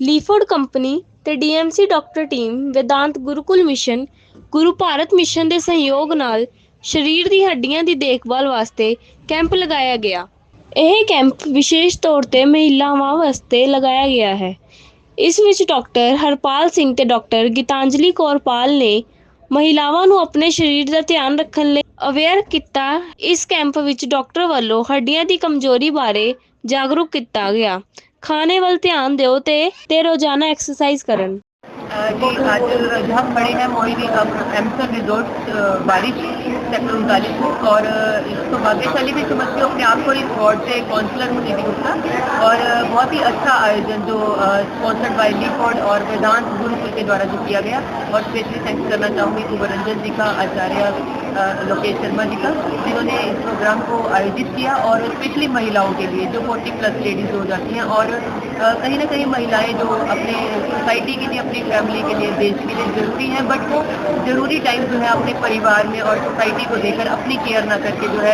ਲੀਫੋਰਡ company ਤੇ DMC doctor team Vedant Gurukul mission, Guru Bharat mission ਦੇ ਸਹਿਯੋਗ ਨਾਲ ਸਰੀਰ ਦੀ ਹੱਡੀਆਂ ਦੀ ਦੇਖਭਾਲ ਵਾਸਤੇ ਕੈਂਪ ਲਗਾਇਆ ਗਿਆ। ਇਹ ਕੈਂਪ ਵਿਸ਼ੇਸ਼ ਤੌਰ ਤੇ ਮਹਿਲਾਵਾਂ ਵਾਸਤੇ ਲਗਾਇਆ ਗਿਆ ਹੈ। ਇਸ ਵਿੱਚ ਡਾਕਟਰ ਹਰਪਾਲ ਸਿੰਘ ਤੇ ਡਾਕਟਰ ਗੀਤਾਂਜਲੀ ਕੌਰ ਪਾਲ ਨੇ ਮਹਿਲਾਵਾਂ ਨੂੰ ਆਪਣੇ ਸਰੀਰ ਦਾ ਧਿਆਨ ਰੱਖਣ ਲਈ ਅਵੇਅਰ ਕੀਤਾ। ਇਸ ਕੈਂਪ ਵਿੱਚ ਡਾਕਟਰ ਵੱਲੋਂ ਹੱਡੀਆਂ ਦੀ ਕਮਜ਼ੋਰੀ ਬਾਰੇ ਜਾਗਰੂਕ ਕੀਤਾ ਗਿਆ। ਖਾਣੇ ਵੱਲ ਧਿਆਨ ਦਿਓ ਤੇ ਤੇ ਰੋਜ਼ਾਨਾ ਐਕਸਰਸਾਈਜ਼ ਕਰਨ। जी आज हम खड़े हैं, मोहिनी एमसन रिजोर्ट बारिश, सेक्टर उनतालीस में, और इसको भाग्यशाली भी समझती हूँ, अपने आप को इस वार्ड से काउंसलर हूँ दीदी गुप्ता और बहुत ही अच्छा आयोजन जो स्पॉन्सर्ड बाय लीफोर्ड और वेदांत गुरुकुल के द्वारा जो किया गया, और स्पेशली थैंक्स करना चाहूँगी सुबरंजन जी का, आचार्य लोकेश शर्मा जी का, जिन्होंने इस प्रोग्राम को आयोजित किया, और स्पेशली महिलाओं के लिए, जो 40 प्लस लेडीज़ हो जाती हैं, और कहीं ना कहीं महिलाएँ जो अपने सोसाइटी के लिए, अपनी फैमिली के लिए देश के लिए ज़रूरी है बट वो ज़रूरी टाइम जो है अपने परिवार में और सोसाइटी को देकर अपनी केयर ना करके जो है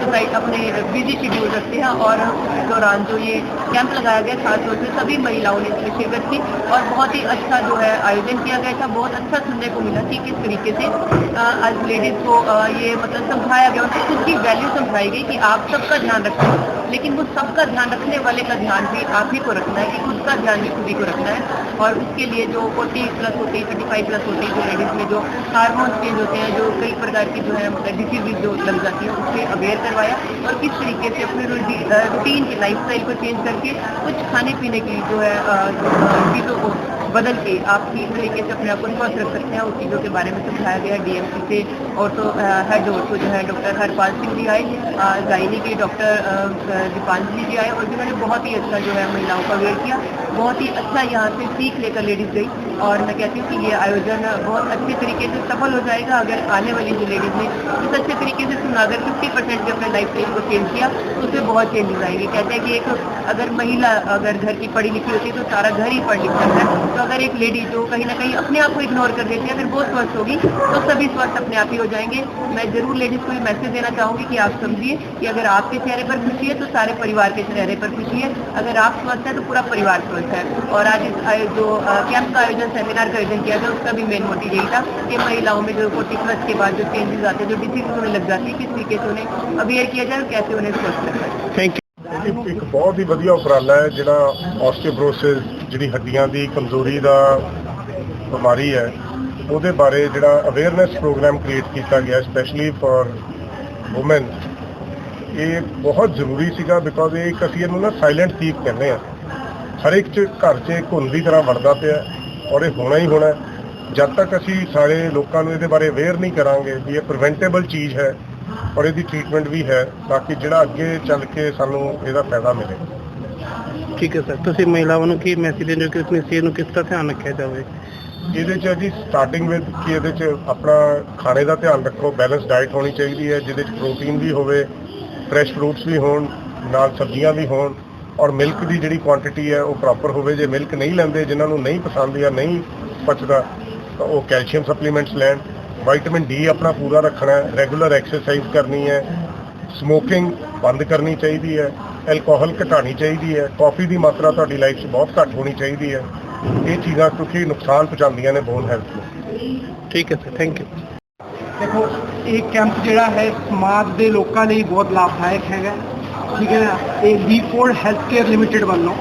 सोसाइटी अपने बिज़ी शेड्यूल रखते हैं और दौरान जो ये कैंप लगाया गया खास तौर से सभी महिलाओं ने इसमें शिरकत की और बहुत ही अच्छा जो है आयोजन किया गया था, बहुत अच्छा सुनने को मिला कि किस तरीके से आज लेडीज़ को ये मतलब समझाया गया उनको खुद की वैल्यू समझाई गई कि आप सबका ध्यान रखें। लेकिन वो सबका ध्यान रखने वाले का ध्यान भी आप ही को रखना है, कि खुद का ध्यान भी खुद ही को रखना है। और उसके लिए जो फोर्टी प्लस होती है थर्टी फाइव प्लस होती है जो लेडीज़ में जो हार्मोन्स चेंज होते हैं, जो कई प्रकार की जो है मतलब डिसीज जो लग जाती है, उससे अवेयर करवाया और किस तरीके से अपने रूटीन की लाइफ को चेंज करके कुछ खाने पीने की जो है चीज़ों को बदल के आप किस तरीके से अपने आप को स्वस्थ रख सकते हैं उस चीज़ों के बारे में समझाया गया डीएमसी से? और तो हेड और तो जो है डॉक्टर हरपाल सिंह जी आए गायनी के डॉक्टर दीपांजलि जी आए, और जिन्होंने बहुत ही अच्छा जो है महिलाओं का अवेयर किया। बहुत ही अच्छा यहाँ से सीख लेकर लेडीज़ गई, और मैं कहती हूँ कि ये आयोजन बहुत अच्छे तरीके से सफल हो जाएगा अगर आने वाली जो लेडीज़ ने इस अच्छे तरीके से सुना अगर फिफ्टी परसेंट भी अपने लाइफ स्टाइल को चेंज किया तो उसमें बहुत चेंजेस आएँगे। कहते हैं कि एक अगर महिला अगर घर की पढ़ी लिखी होती है तो सारा घर ही पढ़ लिख जाता है। तो अगर एक लेडी जो कहीं ना कहीं अपने आप को इग्नोर कर देती है, अगर वो स्वस्थ होगी तो सभी स्वस्थ अपने आप ही हो जाएँगे। मैं ज़रूर लेडीज़ को ये मैसेज देना चाहूँगी कि आप समझिए कि अगर आपके चेहरे पर खुशी है तो सारे परिवार के चेहरे पर खुशी है। अगर आप स्वस्थ है तो पूरा परिवार स्वस्थ है। और आज इस जो कैंप का आयोजन सेमिनार का आयोजन किया गया, उसका भी मेन मोटिव यही था कि महिलाओं में जो फोर्टी प्लस के बाद जो चेंजेस आते हैं, जो डिसीज होने लग जाती है, किस तरीके से उन्हें अवेयर किया जाए और कैसे उन्हें स्वस्थ रखा जाए। ਥੈਂਕ ਇੱਕ ਬਹੁਤ ਹੀ ਵਧੀਆ ਉਪਰਾਲਾ ਹੈ, ਜਿਹੜਾ ਆਸਟੀਓਪਰੋਸਿਸ ਜਿਹੜੀ ਹੱਡੀਆਂ ਦੀ ਕਮਜ਼ੋਰੀ ਦਾ ਬਿਮਾਰੀ ਹੈ, ਉਹਦੇ ਬਾਰੇ ਜਿਹੜਾ ਅਵੇਅਰਨੈਸ ਪ੍ਰੋਗਰਾਮ ਕ੍ਰੀਏਟ ਕੀਤਾ ਗਿਆ ਸਪੈਸ਼ਲੀ ਫॉर ਔਮਨ ਇਹ ਬਹੁਤ ਜ਼ਰੂਰੀ ਸੀਗਾ ਬਿਕੋਜ਼ ਇਹ ਇੱਕ ਅਸੀਂ ਇਹਨੂੰ ਨਾ ਸਾਇਲੈਂਟ ਥੀਫ ਕਹਿੰਦੇ ਆ ਹਰ ਇੱਕ ਚ ਘਰ 'ਚ ਘੁੰਨ ਦੀ ਤਰ੍ਹਾਂ ਵੜਦਾ ਪਿਆ ਔਰ ਇਹ ਹੋਣਾ ਹੀ ਹੋਣਾ ਜਦ ਤੱਕ ਅਸੀਂ ਸਾਰੇ ਲੋਕਾਂ ਨੂੰ ਇਹਦੇ ਬਾਰੇ ਅਵੇਅਰ ਨਹੀਂ ਕਰਾਂਗੇ ਵੀ ਇਹ ਪ੍ਰੀਵੈਂਟੇਬਲ ਚੀਜ਼ ਹੈ ਔਰ ਇਹਦੀ ਟ੍ਰੀਟਮੈਂਟ ਵੀ ਹੈ ਤਾਂ ਕਿ ਜਿਹੜਾ ਅੱਗੇ ਚੱਲ ਕੇ ਸਾਨੂੰ ਇਹਦਾ ਫਾਇਦਾ ਮਿਲੇ। ਠੀਕ ਹੈ ਸਰ ਤੁਸੀਂ ਮਹਿਲਾਵਾਂ ਨੂੰ ਕੀ ਮੈਸੇਜ ਦਿੰਦੇ ਹੋ? ਕਿ ਆਪਣੀ ਸਿਹਤ ਨੂੰ ਕਿਸ ਤਰ੍ਹਾਂ ਧਿਆਨ ਰੱਖਿਆ ਜਾਵੇ? ਇਹਦੇ 'ਚ ਜੀ ਸਟਾਰਟਿੰਗ ਵਿਦ ਕਿ ਇਹਦੇ 'ਚ ਆਪਣਾ ਖਾਣੇ ਦਾ ਧਿਆਨ ਰੱਖੋ ਬੈਲੈਂਸ ਡਾਈਟ ਹੋਣੀ ਚਾਹੀਦੀ ਹੈ ਜਿਹਦੇ 'ਚ ਪ੍ਰੋਟੀਨ ਵੀ ਹੋਵੇ ਫਰੈਸ਼ ਫਰੂਟਸ ਵੀ ਹੋਣ ਨਾਲ ਸਬਜ਼ੀਆਂ ਵੀ ਹੋਣ ਔਰ ਮਿਲਕ ਦੀ ਜਿਹੜੀ ਕੁਆਂਟੀਟੀ ਹੈ ਉਹ ਪ੍ਰੋਪਰ ਹੋਵੇ। ਜੇ ਮਿਲਕ ਨਹੀਂ ਲੈਂਦੇ ਜਿਨ੍ਹਾਂ ਨੂੰ ਨਹੀਂ ਪਸੰਦ ਜਾਂ ਨਹੀਂ ਪਚਦਾ ਤਾਂ ਉਹ ਕੈਲਸ਼ੀਅਮ ਸਪਲੀਮੈਂਟਸ ਲੈਣ। ਵਿਟਾਮਿਨ ਡੀ ਆਪਣਾ ਪੂਰਾ ਰੱਖਣਾ ਹੈ ਰੈਗੂਲਰ ਐਕਸਰਸਾਈਜ਼ ਕਰਨੀ ਹੈ ਸਮੋਕਿੰਗ ਬੰਦ ਕਰਨੀ ਚਾਹੀਦੀ ਹੈ ਐਲਕੋਹਲ ਘਟਾਣੀ ਚਾਹੀਦੀ ਹੈ ਕਾਫੀ ਦੀ ਮਾਤਰਾ ਤੁਹਾਡੀ ਲਾਈਫ 'ਚ ਬਹੁਤ ਘੱਟ ਹੋਣੀ ਚਾਹੀਦੀ ਹੈ। ਇਹ ਚੀਜ਼ਾਂ ਕਿਉਂਕਿ ਨੁਕਸਾਨ ਪਹੁੰਚਾਉਂਦੀਆਂ ਨੇ ਬੋਨ ਹੈਲਥ ਨੂੰ। ਠੀਕ ਹੈ ਸਰ ਥੈਂਕ ਯੂ ਦੇਖੋ ਇਹ ਕੈਂਪ ਜਿਹੜਾ ਹੈ ਸਮਾਜ ਦੇ ਲੋਕਾਂ ਲਈ ਬਹੁਤ ਲਾਭਦਾਇਕ ਹੈਗਾ। ਠੀਕ ਹੈ ਨਾ? ਇਹ ਬੀ4 ਹੈਲਥ ਕੇਅਰ ਲਿਮਟਿਡ ਵੱਲੋਂ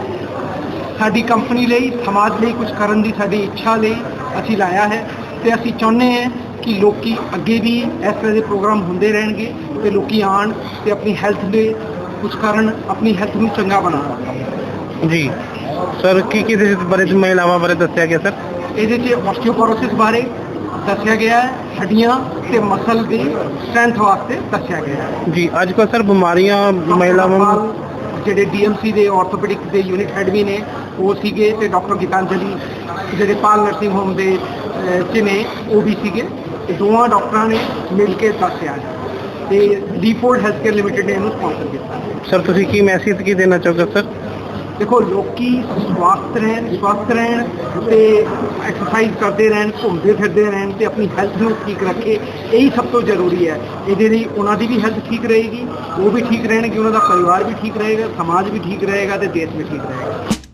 ਸਾਡੀ ਕੰਪਨੀ ਲਈ ਸਮਾਜ ਲਈ ਕੁਝ ਕਰਨ ਦੀ ਸਾਡੀ ਇੱਛਾ ਲਈ ਅਸੀਂ ਲਾਇਆ ਹੈ। ਤੇ ਅਸੀਂ ਚਾਹੁੰਦੇ ਹਾਂ ਕਿ ਲੋਕੀ ਅੱਗੇ ਵੀ ਇਸ ਤਰ੍ਹਾਂ ਦੇ ਪ੍ਰੋਗਰਾਮ ਹੁੰਦੇ ਰਹਿਣਗੇ ਤੇ ਲੋਕੀ ਆਣ ਤੇ ਆਪਣੀ ਹੈਲਥ ਦੇ ਕੁਝ ਕਰਨ ਆਪਣੀ ਹੈਲਥ ਨੂੰ ਚੰਗਾ ਬਣਾਉਣ ਜੀ। ਸਰ ਕੀ ਕੀ ਦੇ ਬਾਰੇ ਮਹਿਲਾਵਾਂ ਬਾਰੇ ਦੱਸਿਆ ਗਿਆ ਸਰ? ਇਹਦੇ 'ਚ ਆਸਟੀਓਪੋਰੋਸਿਸ ਬਾਰੇ ਦੱਸਿਆ ਗਿਆ ਹੈ ਹੱਡੀਆਂ ਤੇ ਮਸਲ ਦੀ ਸਟਰੈਂਥ ਵਾਸਤੇ ਦੱਸਿਆ ਗਿਆ ਹੈ। ਜੀ ਅੱਜ ਕੱਲ੍ਹ ਸਰ ਬਿਮਾਰੀਆਂ ਮਹਿਲਾਵਾਂ ਨੂੰ ਜਿਹੜੇ ਡੀਐਮਸੀ ਦੇ ਆਰਥੋਪੈਡਿਕ ਦੇ ਯੂਨਿਟ ਹੈਡ ਵੀ ਨੇ ਉਹ ਸੀਗੇ ਤੇ ਡਾਕਟਰ ਗੀਤਾਂਜਲੀ ਜਿਹੜੇ ਪਾਲ ਨਰਸਿੰਗ ਹੋਮ ਦੇ ਚ ਨੇ ਉਹ ਵੀ ਸੀਗੇ। ਤੇ ਦੋਵਾਂ ਡਾਕਟਰਾਂ ਨੇ ਮਿਲ ਕੇ ਦੱਸਿਆ ਤੇ ਡੀਫੋਰਡ ਹੈਲਥ ਕੇਅਰ ਲਿਮਟਿਡ ਨੇ ਇਹਨੂੰ ਸਪਾਂਸਰ ਕੀਤਾ ਸਰ ਤੁਸੀਂ ਕੀ ਮੈਸੇਜ ਕੀ ਦੇਣਾ ਚਾਹੋਗੇ ਸਰ? ਦੇਖੋ ਲੋਕੀ ਸਵਾਸਥ ਰਹਿਣ ਸਵਸਥ ਰਹਿਣ ਤੇ ਐਕਸਰਸਾਈਜ਼ ਕਰਦੇ ਰਹਿਣ ਘੁੰਮਦੇ ਫਿਰਦੇ ਰਹਿਣ ਤੇ ਆਪਣੀ ਹੈਲਥ ਨੂੰ ਠੀਕ ਰੱਖੇ ਇਹੀ ਸਭ ਤੋਂ ਜ਼ਰੂਰੀ ਹੈ। ਇਹਦੇ ਲਈ ਉਹਨਾਂ ਦੀ ਵੀ ਹੈਲਥ ਠੀਕ ਰਹੇਗੀ ਉਹ ਵੀ ਠੀਕ ਰਹਿਣਗੇ ਉਹਨਾਂ ਦਾ ਪਰਿਵਾਰ ਵੀ ਠੀਕ ਰਹੇਗਾ ਸਮਾਜ ਵੀ ਠੀਕ ਰਹੇਗਾ ਤੇ ਦੇਸ਼ ਵੀ ਠੀਕ ਰਹੇਗਾ।